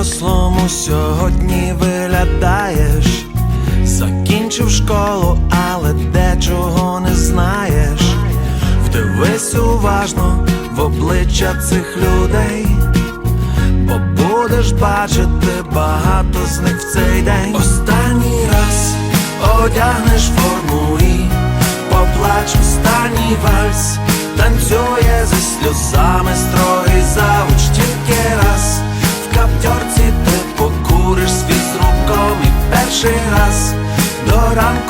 по-дорослому сьогодні виглядаєш, закінчив школу, але дечого не знаєш. Вдивись уважно в обличчя цих людей, бо будеш бачити багато з них в цей день. Останній раз одягнеш форму і поплач останній вальс, танцює зі сльозами строгий завуч ранку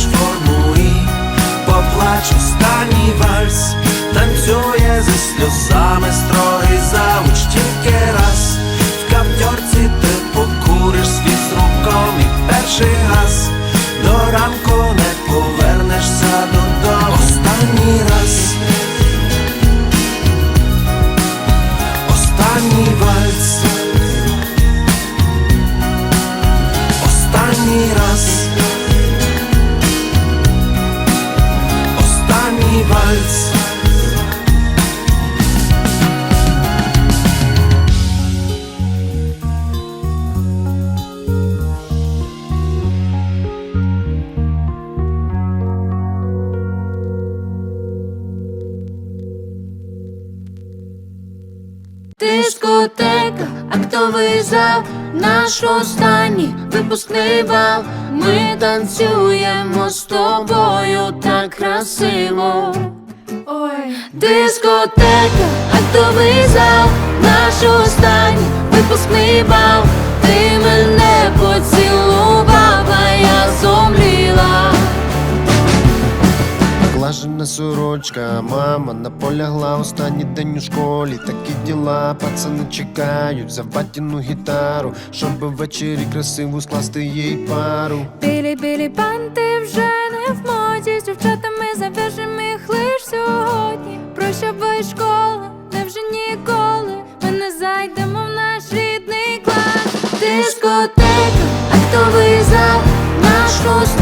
Одягнеш форму і поплач останній вальс, танцює зі сльозами строгий завуч Дискотека, актовий зал, наш останній випускний бал. Ми танцюємо з тобою так красиво. Ой, Дискотека, актовий зал, наш останній випускний бал. Ти мене поцілував, а я зомліла. Наглажена сорочка, мама наполягла останній день у школі. Такі діла, пацани чекають за батіну гітару, щоб ввечері красиву скласти їй пару. білі білі банти вже не в моді з дівчатами зав'яжемо їх лиш сьогодні. Прощавай школа, невже ніколи ми не зайдемо в наш рідний клас. Дискотека, актовий зал, наш останній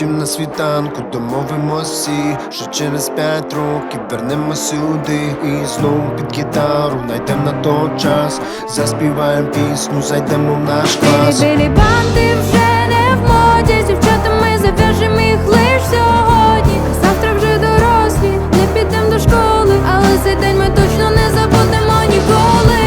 потім на світанку домовимось всі, що через п'ять років вернемо сюди і знов під гітару найдем на той час, заспіваємо пісню, зайдемо в наш клас. Білі банди вже не в моді, з дівчатами зав'яжем їх лиш сьогодні. Завтра вже дорослі, не підемо до школи, але цей день ми точно не забудемо ніколи.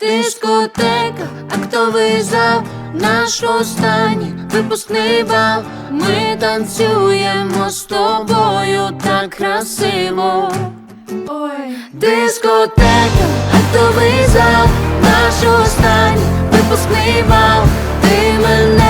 Дискотека, актовий зал, наш останній випускний бал. Ми танцюємо з тобою так красиво. Ой, Дискотека, актовий зал, наш останній випускний бал. Ти мене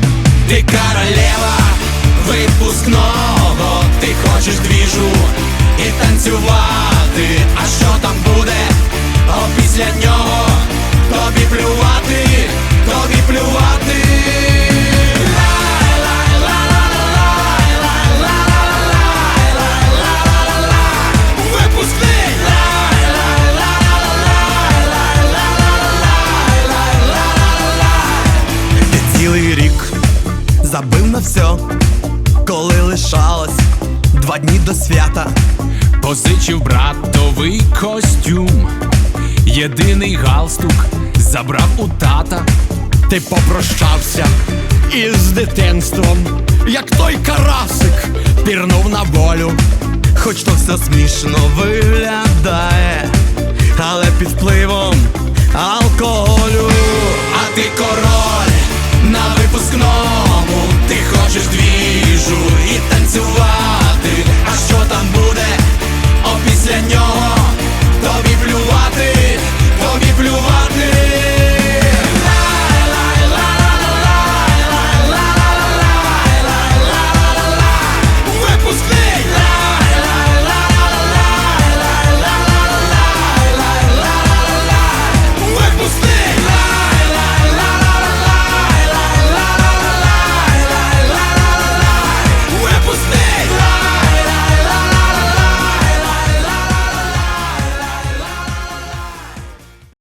Випускного, ти хочеш двіжу і танцювати. А що там буде? А після нього тобі плювати, тобі плювати. Забив на все, два дні до свята. Позичив братовий костюм, єдиний галстук забрав у тата. Ти попрощався із дитинством, як той карасик пірнув на волю. Хоч то все смішно виглядає, але під впливом алкоголю. А ти король